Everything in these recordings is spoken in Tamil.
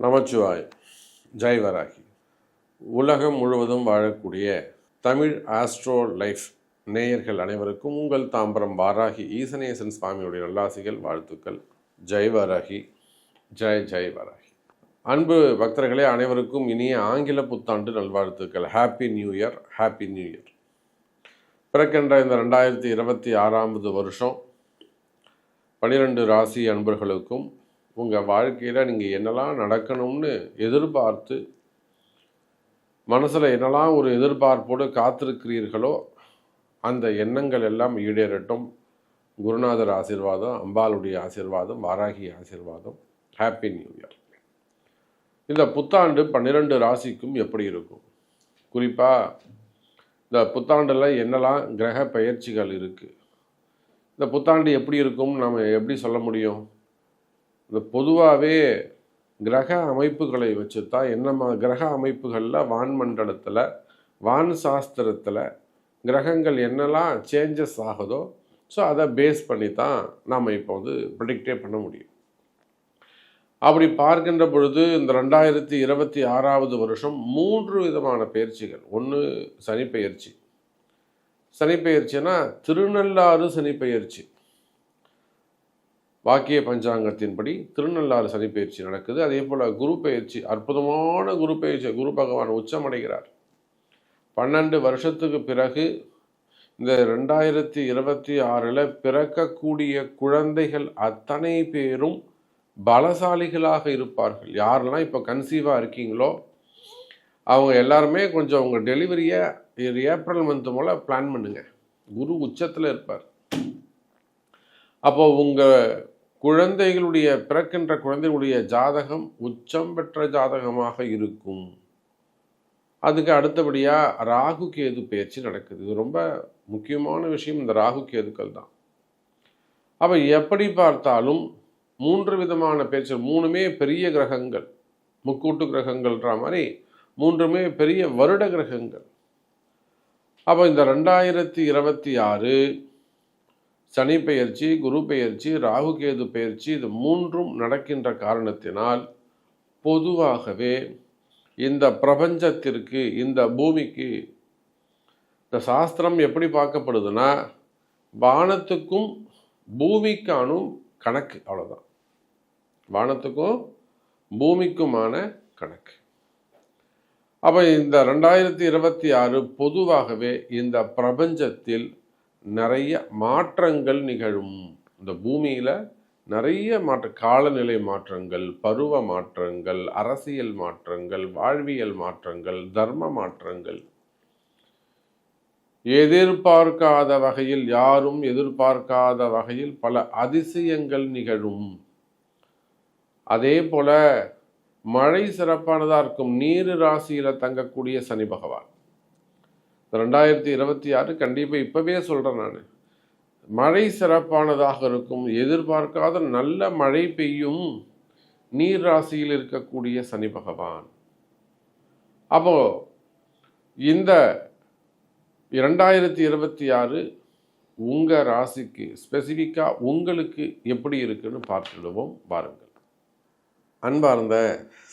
நமச்சிவாய். ஜெய் வராகி. உலகம் முழுவதும் வாழக்கூடிய தமிழ் ஆஸ்ட்ரோ லைஃப் நேயர்கள் அனைவருக்கும் உங்கள் தாம்பரம் வாராகி ஈசனேசன் சுவாமியுடைய நல்லாசிகள் வாழ்த்துக்கள். ஜெய் வராகி. ஜெய் ஜெய் வராகி. அன்பு பக்தர்களே அனைவருக்கும் இனிய ஆங்கில புத்தாண்டு நல்வாழ்த்துக்கள். Happy new year happy new year பிறக்கின்ற இந்த ரெண்டாயிரத்தி இருபத்தி ஆறாவது வருஷம் பனிரெண்டு ராசி அன்பர்களுக்கும் உங்கள் வாழ்க்கையில் நீங்கள் என்னெல்லாம் நடக்கணும்னு எதிர்பார்த்து மனசில் என்னெல்லாம் ஒரு எதிர்பார்ப்போடு காத்திருக்கிறீர்களோ அந்த எண்ணங்கள் எல்லாம் ஈடேறட்டும். குருநாதர் ஆசிர்வாதம் அம்பாளுடைய ஆசிர்வாதம் வாராகி ஆசிர்வாதம். ஹாப்பி நியூ இயர் இந்த புத்தாண்டு பன்னிரெண்டு ராசிக்கும் எப்படி இருக்கும்? குறிப்பாக இந்த புத்தாண்டில் என்னெல்லாம் கிரக பயிற்சிகள் இருக்குது இந்த புத்தாண்டு எப்படி இருக்கும் நம்ம எப்படி சொல்ல முடியும்? இந்த பொதுவாகவே கிரக அமைப்புகளை வச்சு தான் என்ன கிரக அமைப்புகளில் வான்மண்டலத்தில் வான் சாஸ்திரத்தில் கிரகங்கள் என்னெல்லாம் சேஞ்சஸ் ஆகுதோ ஸோ அதை பேஸ் பண்ணி தான் நாம் இப்போ வந்து ப்ரிடிக்டே பண்ண முடியும். அப்படி பார்க்கின்ற பொழுது இந்த ரெண்டாயிரத்தி இருபத்தி ஆறாவது வருஷம் மூன்று விதமான பயிற்சிகள். ஒன்று சனிப்பெயர்ச்சி. சனிப்பெயர்ச்சின்னா திருநள்ளாறு சனிப்பெயர்ச்சி. வாக்கிய பஞ்சாங்கத்தின்படி திருநள்ளாறு சனி பயிற்சி நடக்குது. அதே போல் குரு பயிற்சி அற்புதமான குரு பயிற்சி குரு பகவான் உச்சமடைகிறார். பன்னெண்டு வருஷத்துக்கு பிறகு இந்த ரெண்டாயிரத்தி இருபத்தி ஆறில் பிறக்கக்கூடிய குழந்தைகள் அத்தனை பேரும் பலசாலிகளாக இருப்பார்கள். யாரெல்லாம் இப்போ கன்சீவாக இருக்கீங்களோ அவங்க எல்லாருமே கொஞ்சம் உங்கள் டெலிவரியை ஏப்ரல் மந்த் போல் பிளான் பண்ணுங்க. குரு உச்சத்தில் இருப்பார். அப்போ உங்கள் குழந்தைகளுடைய பிறக்கின்ற குழந்தைகளுடைய ஜாதகம் உச்சம் பெற்ற ஜாதகமாக இருக்கும். அதுக்கு அடுத்தபடியாக ராகு கேது பயிற்சி நடக்குது. இது ரொம்ப முக்கியமான விஷயம் இந்த ராகு கேதுக்கள் தான். அப்போ எப்படி பார்த்தாலும் மூன்று விதமான பேச்சு மூணுமே பெரிய கிரகங்கள். முக்கூட்டு கிரகங்கள்ன்ற மாதிரி மூன்றுமே பெரிய வருட கிரகங்கள். அப்போ இந்த ரெண்டாயிரத்தி இருபத்தி ஆறு சனி பெயர்ச்சி குரு பெயர்ச்சி ராகுகேது பெயர்ச்சி இது மூன்றும் நடக்கின்ற காரணத்தினால் பொதுவாகவே இந்த பிரபஞ்சத்திற்கு இந்த பூமிக்கு இந்த சாஸ்திரம் எப்படி பார்க்கப்படுதுன்னா வானத்துக்கும் பூமிக்கானும் கணக்கு அவ்வளோதான் வானத்துக்கும் பூமிக்குமான கணக்கு. அப்போ இந்த ரெண்டாயிரத்தி இருபத்தி ஆறு பொதுவாகவே இந்த பிரபஞ்சத்தில் நிறைய மாற்றங்கள் நிகழும். இந்த பூமியில் நிறைய மாற்ற காலநிலை மாற்றங்கள் பருவ மாற்றங்கள் அரசியல் மாற்றங்கள் வாழ்வியல் மாற்றங்கள் தர்ம மாற்றங்கள். எதிர்பார்க்காத வகையில் யாரும் எதிர்பார்க்காத வகையில் பல அதிசயங்கள் நிகழும். அதே போல மழை சிறப்பானதாக இருக்கும். நீர் ராசியில் தங்கக்கூடிய சனி பகவான். ரெண்டாயிரத்தி இருபத்தி ஆறு கண்டிப்பாக இப்போவே சொல்கிறேன் நான். மழை சிறப்பானதாக இருக்கும். எதிர்பார்க்காத நல்ல மழை பெய்யும் நீர் ராசியில் இருக்கக்கூடிய சனி பகவான். அப்போ இந்த இரண்டாயிரத்தி இருபத்தி ஆறு உங்கள் ராசிக்கு ஸ்பெசிஃபிக்காக உங்களுக்கு எப்படி இருக்குன்னு பார்த்துடுவோம். பாருங்கள் அன்பார்ந்த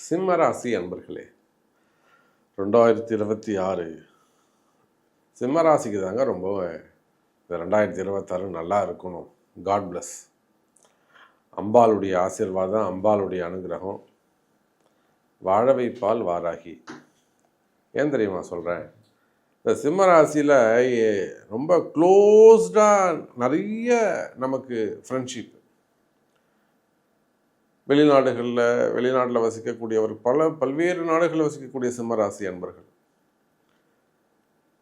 சிம்ம ராசி அன்பர்களே ரெண்டாயிரத்தி இருபத்தி ஆறு சிம்மராசிக்கு தாங்க ரொம்ப இந்த ரெண்டாயிரத்தி இருபத்தாறு நல்லா இருக்கணும். காட் பிளஸ் அம்பாளுடைய ஆசீர்வாதம் அம்பாளுடைய அனுகிரகம். வாழ வைப்பால் வாராகி. ஏன் தெரியுமா சொல்கிறேன் இந்த சிம்மராசியில் ரொம்ப க்ளோஸ்டாக நிறைய நமக்கு ஃப்ரெண்ட்ஷிப் வெளிநாடுகளில் வெளிநாட்டில் வசிக்கக்கூடியவர் பல பல்வேறு நாடுகளில் வசிக்கக்கூடிய சிம்மராசி அன்பர்கள்.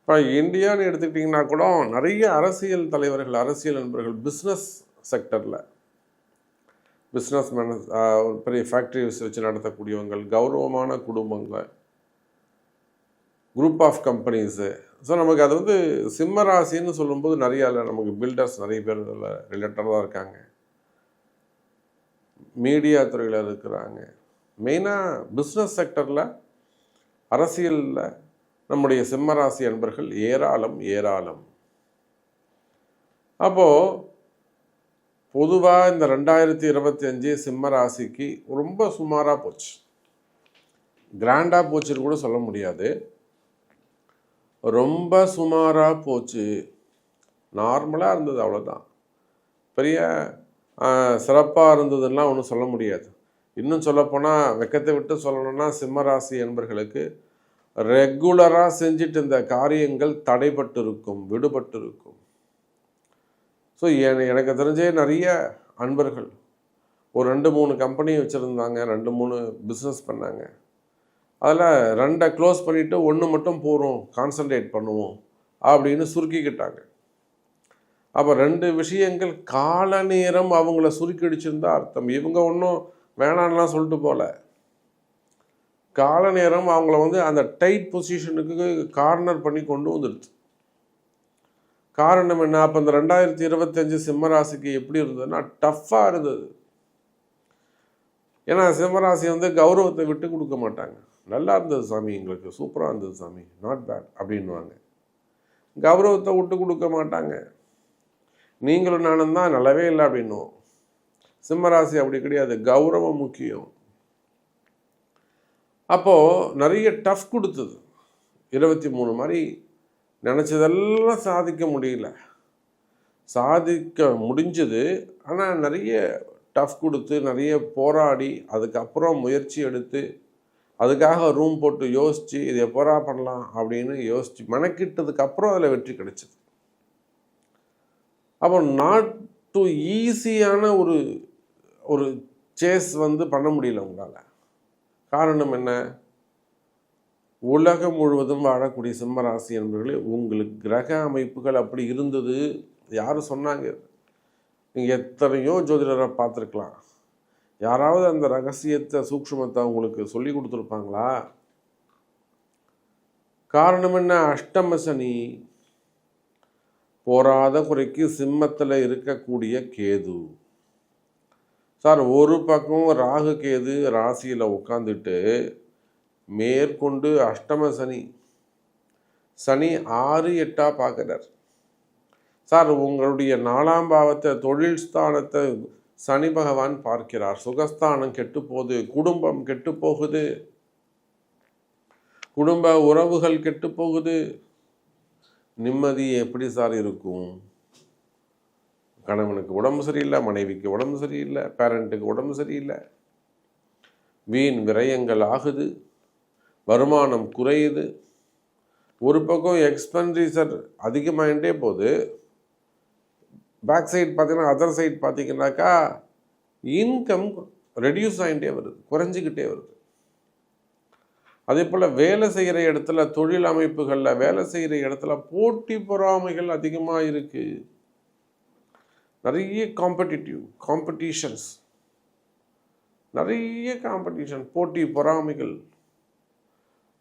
இப்போ இந்தியான்னு எடுத்துக்கிட்டிங்கன்னா கூட நிறைய அரசியல் தலைவர்கள் அரசியல் நண்பர்கள் பிஸ்னஸ் செக்டரில் பிஸ்னஸ் மேன ஒரு பெரிய ஃபேக்ட்ரிஸ் வச்சு நடத்தக்கூடியவங்கள் கௌரவமான குடும்பங்கள் குரூப் ஆஃப் கம்பெனிஸு ஸோ நமக்கு அது வந்து சிம்ம ராசின்னு சொல்லும்போது நிறைய நமக்கு பில்டர்ஸ் நிறைய பேர் இதில் ரிலேட்டடாக இருக்காங்க. மீடியா துறையில் இருக்கிறாங்க. மெயினாக பிஸ்னஸ் செக்டரில் அரசியலில் நம்முடைய சிம்மராசி அன்பர்கள் ஏராளம் ஏராளம். அப்போது பொதுவாக இந்த ரெண்டாயிரத்தி இருபத்தி அஞ்சு சிம்ம ராசிக்கு ரொம்ப சுமாராக போச்சு. கிராண்டாக போச்சுன்னு கூட சொல்ல முடியாது. ரொம்ப சுமாராக போச்சு. நார்மலாக இருந்தது அவ்வளோதான் பெரிய சிறப்பாக இருந்ததுன்னா ஒன்றும் சொல்ல முடியாது. இன்னும் சொல்லப்போனால் வெக்கத்தை விட்டு சொல்லணும்னா சிம்மராசி என்பர்களுக்கு ரெகுலராக செஞ்சுட்டு இருந்த காரியங்கள் தடைப்பட்டு இருக்கும் விடுபட்டு இருக்கும் ஸோ எனக்கு தெரிஞ்சே நிறைய அன்பர்கள் ஒரு ரெண்டு மூணு கம்பெனி வச்சுருந்தாங்க ரெண்டு மூணு பிஸ்னஸ் பண்ணாங்க. அதில் ரெண்டை க்ளோஸ் பண்ணிவிட்டு ஒன்று மட்டும் போகிறோம் கான்சன்ட்ரேட் பண்ணுவோம் அப்படின்னு சுருக்கிக்கிட்டாங்க. அப்போ ரெண்டு விஷயங்கள் கால நேரம் அவங்கள சுருக்கிடிச்சிருந்தா அர்த்தம். இவங்க ஒன்றும் வேணான்லாம் சொல்லிட்டு போகல கால நேரம் அவங்கள வந்து அந்த டைட் பொசிஷனுக்கு கார்னர் பண்ணி கொண்டு வந்துடுச்சு. காரணம் என்ன? அப்போ இந்த ரெண்டாயிரத்தி இருபத்தஞ்சு சிம்மராசிக்கு எப்படி இருந்ததுன்னா டஃப்பாக இருந்தது. ஏன்னா சிம்மராசி வந்து கௌரவத்தை விட்டு கொடுக்க மாட்டாங்க. நல்லா இருந்தது சாமி எங்களுக்கு சூப்பராக இருந்தது சாமி. நாட் பேட் அப்படின்வாங்க கௌரவத்தை விட்டு கொடுக்க மாட்டாங்க. நீங்களும் நானும் தான் நல்லாவே இல்லை அப்படின்னும் சிம்மராசி அப்படி கிடையாது. கௌரவம் முக்கியம். அப்போது நிறைய டஃப் கொடுத்தது. இருபத்தி மூணு மாதிரி நினச்சதெல்லாம் சாதிக்க முடியல. சாதிக்க முடிஞ்சது. ஆனால் நிறைய டஃப் கொடுத்து நிறைய போராடி அதுக்கப்புறம் முயற்சி எடுத்து அதுக்காக ரூம் போட்டு யோசித்து இது எப்போரா பண்ணலாம் அப்படின்னு யோசித்து மெனக்கிட்டதுக்கப்புறம் அதில் வெற்றி கிடைச்சிது. அப்போ நாட் டு ஈஸியான ஒரு ஒரு சேஸ் வந்து பண்ண முடியல உங்களால். காரணம் என்ன? உலகம் முழுவதும் வாழக்கூடிய சிம்மராசி என்பவர்களே உங்களுக்கு கிரக அமைப்புகள் அப்படி இருந்தது யாரும் சொன்னாங்க? நீங்கள் எத்தனையோ ஜோதிடரை பார்த்துருக்கலாம். யாராவது அந்த ரகசியத்தை சூக்ஷ்மத்தை உங்களுக்கு சொல்லி கொடுத்துருப்பாங்களா? காரணம் என்ன? அஷ்டம சனி. போராத குறைக்கு சிம்மத்தில் இருக்கக்கூடிய கேது. சார் ஒரு பக்கம் ராகு கேது ராசியில் உட்காந்துட்டு மேற்கொண்டு அஷ்டம சனி சனி ஆறு எட்டாக பார்க்குறார் சார் உங்களுடைய நாலாம் பாவத்தை தொழில் ஸ்தானத்தை சனி பகவான் பார்க்கிறார். சுகஸ்தானம் கெட்டு போகுது குடும்பம் கெட்டு போகுது குடும்ப உறவுகள் கெட்டு போகுது நிம்மதி எப்படி சார் இருக்கும்? கணவனுக்கு உடம்பு சரியில்லை மனைவிக்கு உடம்பு சரியில்லை பேரண்ட்டுக்கு உடம்பு சரியில்லை. வீண் விரயங்கள் ஆகுது வருமானம் குறையுது. ஒரு பக்கம் எக்ஸ்பென்டிச்சர் அதிகமாகிட்டே போகுது. பேக் சைட் பார்த்திங்கன்னா அதர் சைட் பார்த்திங்கனாக்கா இன்கம் ரெடியூஸ் ஆகிட்டே வருது குறைஞ்சிக்கிட்டே வருது. அதே போல் வேலை செய்கிற இடத்துல தொழில் அமைப்புகளில் வேலை செய்கிற இடத்துல போட்டி பொறாமைகள் அதிகமாக இருக்குது நிறைய காம்படிட்டிவ் காம்படிஷன்ஸ் நிறைய காம்படிஷன் போட்டி பொறாமைகள்.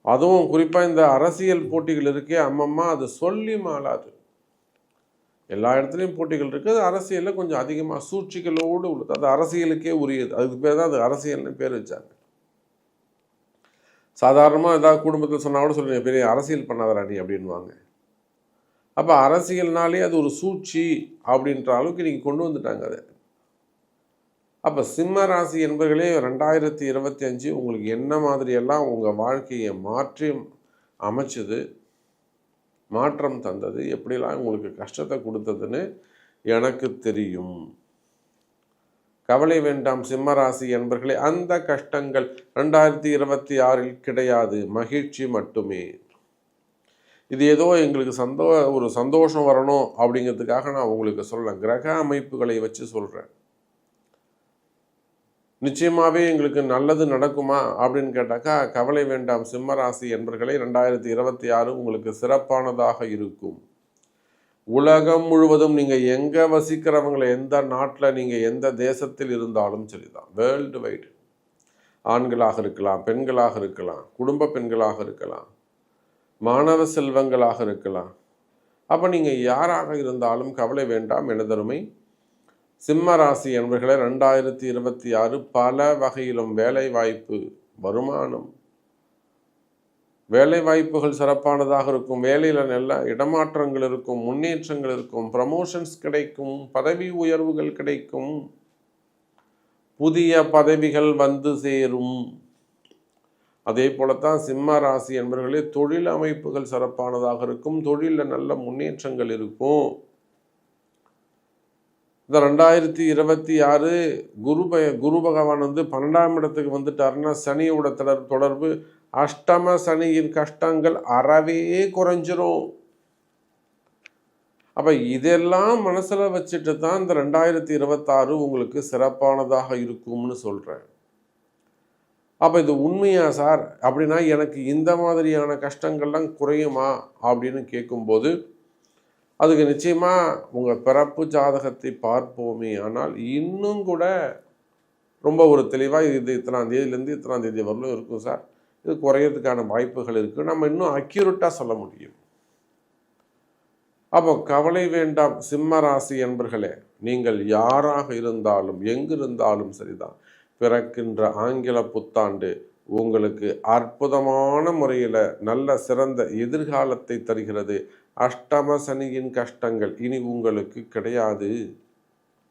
அதுவும் குறிப்பாக இந்த அரசியல் போட்டிகள் இருக்கே அம்மம்மா அது சொல்லி மாளாது. எல்லா இடத்துலையும் போட்டிகள் இருக்குது அது அரசியலில் கொஞ்சம் அதிகமாக சூழ்ச்சிகளோடு உள்ளது. அது அரசியலுக்கே உரியது. அதுக்கு பேர் தான் அது அரசியல்னு பேர் வச்சாங்க. சாதாரணமாக ஏதாவது குடும்பத்தில் சொன்னால் கூட சொல்லுங்கள் பெரிய அரசியல் பண்ணாதரா நீ அப்படின்வாங்க அப்போ அரசியல்னாலே அது ஒரு சூழ்ச்சி அப்படின்ற அளவுக்கு நீங்கள் கொண்டு வந்துட்டாங்க அதை. அப்போ சிம்ம ராசி என்பர்களே ரெண்டாயிரத்தி இருபத்தி அஞ்சு உங்களுக்கு என்ன மாதிரியெல்லாம் உங்கள் வாழ்க்கையை மாற்றி அமைச்சது மாற்றம் தந்தது எப்படிலாம் உங்களுக்கு கஷ்டத்தை கொடுத்ததுன்னு எனக்கு தெரியும். கவலை வேண்டாம் சிம்மராசி என்பர்களே அந்த கஷ்டங்கள் ரெண்டாயிரத்தி இருபத்தி ஆறில் கிடையாது மகிழ்ச்சி மட்டுமே. இது ஏதோ எங்களுக்கு சந்தோ ஒரு சந்தோஷம் வரணும் அப்படிங்கிறதுக்காக நான் உங்களுக்கு சொல்கிறேன் கிரக அமைப்புகளை வச்சு சொல்கிறேன் நிச்சயமாகவே எங்களுக்கு நல்லது நடக்குமா அப்படின்னு கேட்டாக்கா கவலை வேண்டாம். சிம்மராசி என்பர்களை ரெண்டாயிரத்தி இருபத்தி ஆறு உங்களுக்கு சிறப்பானதாக இருக்கும். உலகம் முழுவதும் நீங்கள் எங்கே வசிக்கிறவங்களை எந்த நாட்டில் நீங்கள் எந்த தேசத்தில் இருந்தாலும் சரிதான். வேர்ல்டு வைடு ஆண்களாக இருக்கலாம் பெண்களாக இருக்கலாம் குடும்ப பெண்களாக இருக்கலாம். மாணவ செல்வங்களாக இருக்கலாம். அப்போ நீங்கள் யாராக இருந்தாலும் கவலை வேண்டாம் எனதருமை சிம்ம ராசி என்பர்களை ரெண்டாயிரத்தி இருபத்தி ஆறு பல வகையிலும் வேலை வாய்ப்பு வருமானம். வேலை வாய்ப்புகள் சிறப்பானதாக இருக்கும். வேலையில் நல்ல இடமாற்றங்கள் இருக்கும் முன்னேற்றங்கள் இருக்கும் ப்ரமோஷன்ஸ் கிடைக்கும் பதவி உயர்வுகள் கிடைக்கும். புதிய பதவிகள் வந்து சேரும். அதே போலத்தான் சிம்ம ராசி என்பவர்களே தொழில் அமைப்புகள் சிறப்பானதாக இருக்கும் தொழிலில் நல்ல முன்னேற்றங்கள் இருக்கும். இந்த ரெண்டாயிரத்தி இருபத்தி ஆறு குரு ப குரு பகவான் வந்து பன்னெண்டாம் இடத்துக்கு வந்துட்டாருன்னா சனியோட தொடர் தொடர்பு அஷ்டம சனியின் கஷ்டங்கள் அறவே குறைஞ்சிரும். அப்போ இதெல்லாம் மனசில் வச்சுட்டு தான் இந்த ரெண்டாயிரத்தி இருபத்தாறு உங்களுக்கு சிறப்பானதாக இருக்கும்னு சொல்கிறேன் அப்போ இது உண்மையா சார்? அப்படின்னா எனக்கு இந்த மாதிரியான கஷ்டங்கள்லாம் குறையுமா? அப்படின்னு கேட்கும்போது அதுக்கு நிச்சயமாக உங்கள் பிறப்பு ஜாதகத்தை பார்ப்போமே. ஆனால் இன்னும் கூட ரொம்ப ஒரு தெளிவாக இது இத்தனாம் தேதியிலேருந்து இத்தனாம் தேதி வரலும் இருக்கும் சார். இது குறையிறதுக்கான வாய்ப்புகள் இருக்குது நம்ம இன்னும் அக்யூரட்டாக சொல்ல முடியும். அப்போ கவலை வேண்டாம். சிம்ம ராசி என்பர்களே நீங்கள் யாராக இருந்தாலும் எங்கிருந்தாலும் சரிதான். பிறக்கின்ற ஆங்கில புத்தாண்டு உங்களுக்கு அற்புதமான முறையில் நல்ல சிறந்த எதிர்காலத்தை தருகிறது. அஷ்டம சனியின் கஷ்டங்கள் இனி உங்களுக்கு கிடையாது.